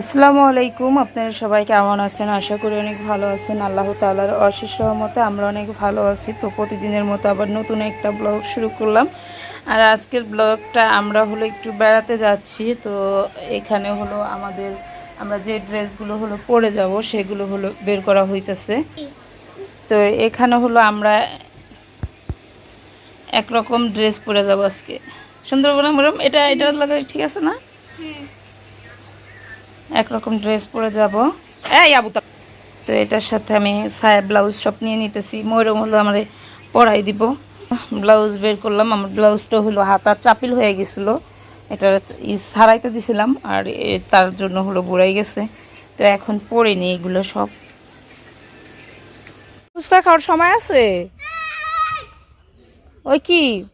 আসসালামু আলাইকুম, আপনারা সবাই কেমন আছেন? আশা করি অনেক ভালো আছেন। আল্লাহ তাআলার অশেষ রহমতে আমরা অনেক ভালো আছি। তো প্রতিদিনের মতো আবার নতুন একটা ব্লগ শুরু করলাম। আর আজকের ব্লগটা আমরা হলো একটু বেড়াতে যাচ্ছি। তো এখানে হলো আমাদের, আমরা যে ড্রেসগুলো হলো পরে যাব, সেগুলো হলো বের করা হইতেছে। তো এখানে হলো আমরা একরকম ড্রেস পরে যাব আজকে। সুন্দরবন এটা এটা লাগে ঠিক আছে না? একরকম ড্রেস পরে যাব। এই আবু তা- এটার সাথে আমি সায়া ব্লাউজ সব নিয়ে নিতেছি। ময়ূরম হলো আমার পরাই দিব। ব্লাউজ বের করলাম। আমার ব্লাউজটা হলো হাতা চাপিল হয়ে গেছিল। এটা সারাইতে দিছিলাম আর তার জন্য হলো বুড়াই গেছে। তো এখন পরে নি এগুলো সব। ফুচকা খাওয়ার সময় আছে? ওই কি?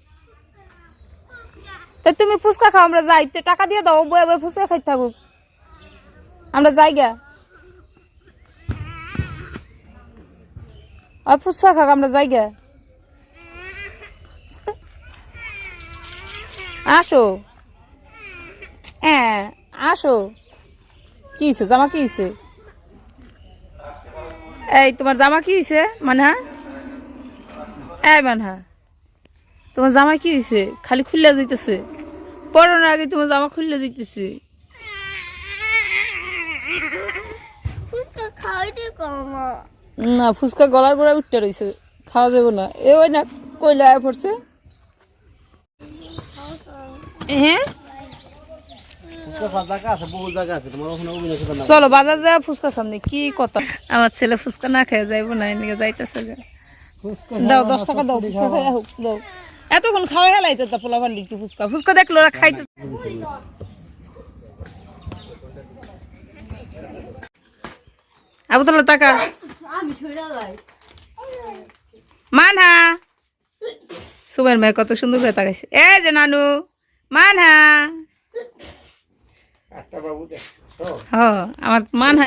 তা তুমি ফুচকা খাও আমরা যাই। তো টাকা দিয়ে দাও বয়ে বয়ে ফুচকা খাইতে থাকুক। আমরা যাই গা আর ফুচকা খাক, আমরা যাই গা আসো। হ্যাঁ আসো। কি হয়েছে জামা কি হয়েছে এই, তোমার জামা কি হয়েছে মানহা? এই, মানহা, তোমার জামা কি হয়েছে খালি খুললে দিতেছে পড়ানোর আগে তোমার জামা খুললে দিতেছে ফুচকা খাওয়াইতে কমো। না ফুচকা গলার গোড়ায় উঠতে রয়েছে খাওয়া যাবে না। এ ওই না কইলা আয় পড়ছে। হ্যাঁ? চলো বাজার যা ফুচকা খান কি কথা? আমার ছেলে ফুচকা না খেয়ে যাইবো না এদিকে যাইতেছে দাও দশ টাকা দাও ফুচকা খাই হোক দাও। এতক্ষণ খাওয়া হেলাইতে তা পোলা ভান্ডি ফুচকা। ফুচকা দেখল ওরা খাইতে আবু তাকা। টাকা মানহা। সুমের মেয়ে কত সুন্দর করে তাকাইছে। এ যে নানু মানহা। হ আমার মানহা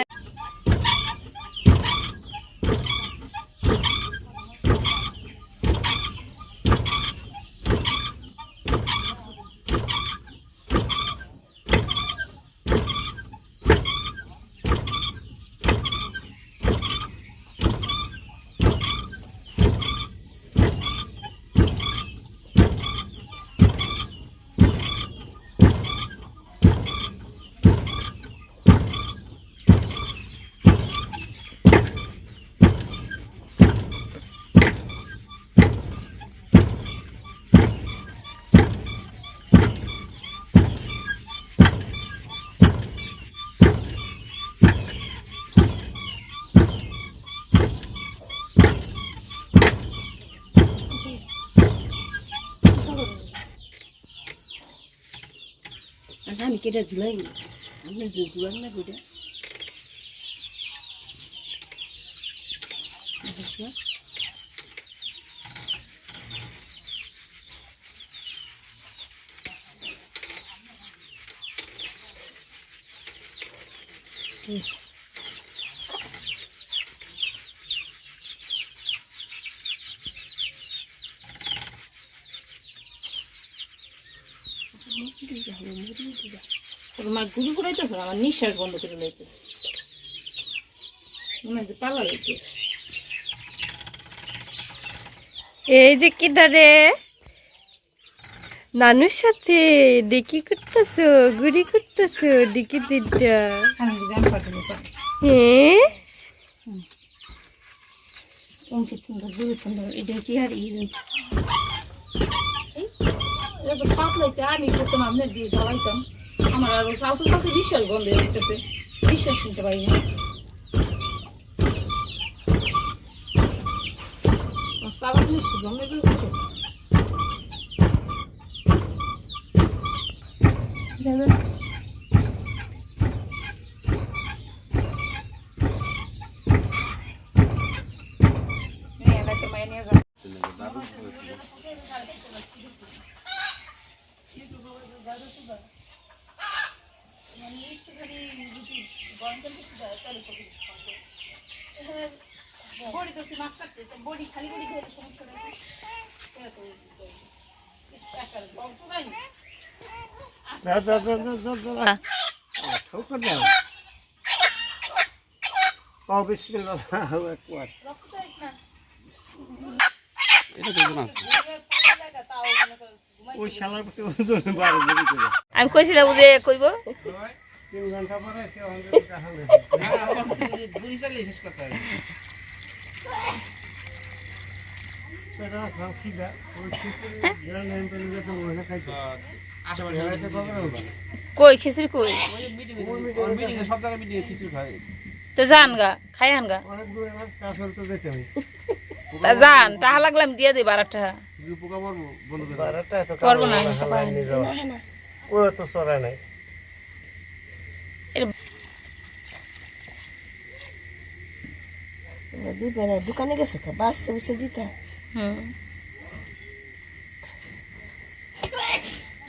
আমি কেটে ঝুলাই আমি ঝুলান না কেটে তোমার গুলি করাইতেছে আমার নিঃশ্বাস বন্ধ করে লাইতেছে। মনে পালা লাইতেছে। এই যে কিটা রে? নানুর সাথে ডিকি করতেছো গুড়ি করতেছো ডিকি পারি হ্যাঁ কি আর পাতলাইতে আমি করতাম আপনার দিয়ে জ্বালাইতাম। আমার আর ফালতু ফালতু বিশ্বাস বন্ধ হয়ে বিশ্বাস শুনতে পারি না। সাবান মিষ্টি যাবে নিয়ে এলাকা মায়ে নিয়ে যাও বড়ি তো মাছ কাটতে বড়ি খালি বড়ি খেলে সমস্যা নেই ঠোকর দাও আমি কইছিলাম যে কইব। করতে কই খিচুড়ি কই? মিটিং সব জায়গায় মিটিং খিচুড়ি খায়। তো যান গা খাই আন গা অনেক দূরে আমার কাছে তো যেতে হবে। তা যান টাকা লাগলাম দিয়ে দিই বারো টাকা পারব না। ও তো নাই। দিবে না দোকানে গেছো কে? বাসতে বসে দিতে।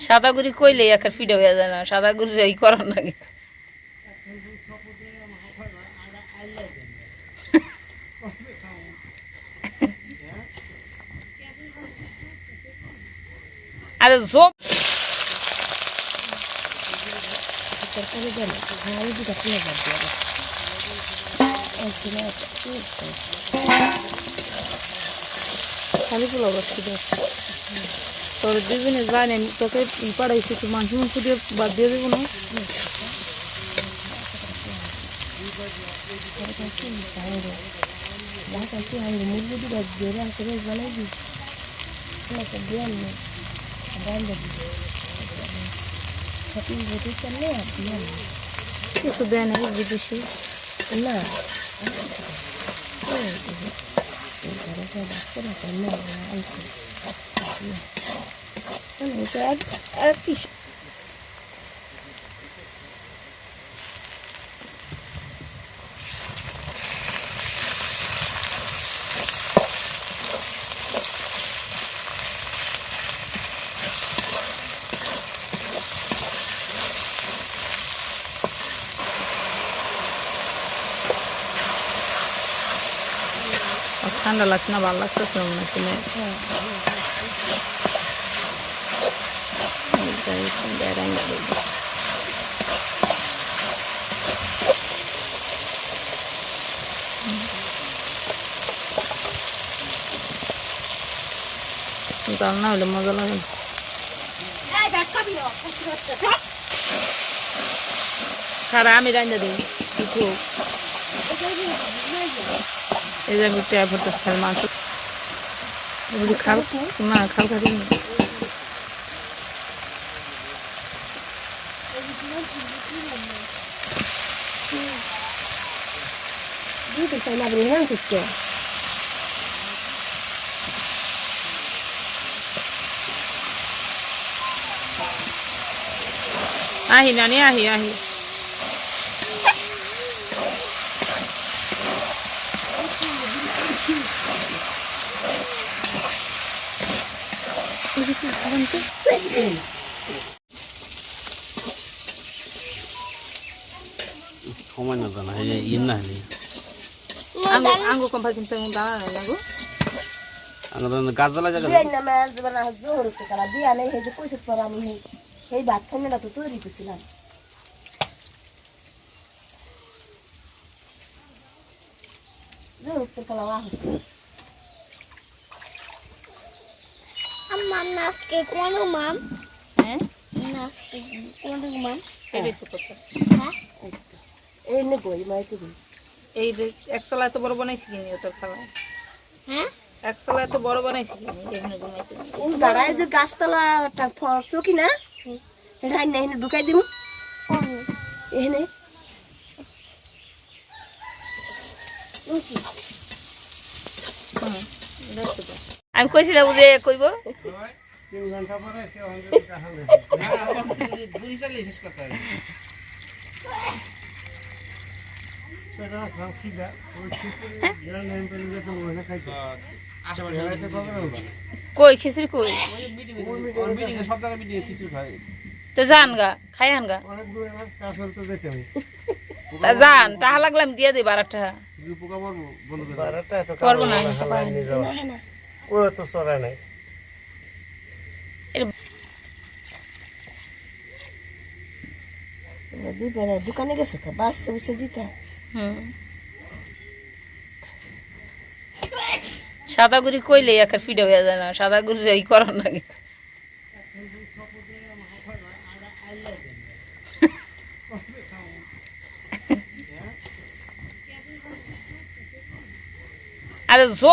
সাদা গুড়ি কইলে একার ফিডে হয়ে যায় না সাদা গুড়ি এই করার লাগে আরে জোক তরকারি দেন ভাই দুটা কিনে বাদ দিয়ে একদিনে খালি পোলাও বাচ্চি দে তোর দিবিনে জানেন তোকে ই পাড়াইছি তুই মাংস মাংস দিয়ে বাদ দিয়ে দেবো না ঢাকা কি আমি মুরগি দুটা জোরে আছে বেশ বানাই দিই কিছু দেয় না বিদেশি না এক পিস ঠান্ডা লাগছে না ভালো লাগতেছে মনে হচ্ছে। ডাল না হলে মজা লাগে। খারা আমি রান্না দিই। এই যে আমি ট্যাপ হতে খাল মাংস। এগুলি খাল না খাল খাবি না। দুটো তাই না বলে হ্যাঁ সত্যি আহি নানি আহি আহি। সময় না জানা এই যে ইন না হলে। আঙ্গু আঙ্গু কম কিন্তু দাঁড়া নাই আঙ্গু। আমাদের গাছ জ্বালা জায়গা বিয়ার নামে আজ বানা জোর তো করা বিয়া নেই হেজে পয়সা পর আমি হেই ভাত খাইনে না তো তৈরি করছিলাম। জোর নাচকে কোনো মাম। হ্যাঁ? নাচকে কোনো মাম। এটাই তো কথা। এই নে বই মাই তো এই যে একতলা এত বড় বানাইছি কিনি তোর খালা হ্যাঁ? একতলা এত বড় বানাইছি কিনি এখানে ঘুমাইতে ও দাঁড়ায় যে গাছতলাটা চকি না? রাই না এনে ঢুকাই দিমু। এখানে। আমি কইছিলাম যে কইব। কই খিচুড়ি কই? তো যান গা খাই আন গা। যান টাকা লাগলাম দিয়ে দিই বারোটা পারব না। ও তো চড়ায় নাই। দোকানে গেছো কে? বাসতে বুঝতে দিতে? সাদা গুড়ি কইলে একের ফিডে হয়ে যায় না সাদা গুড়ি এই করার লাগে। আরে জোপ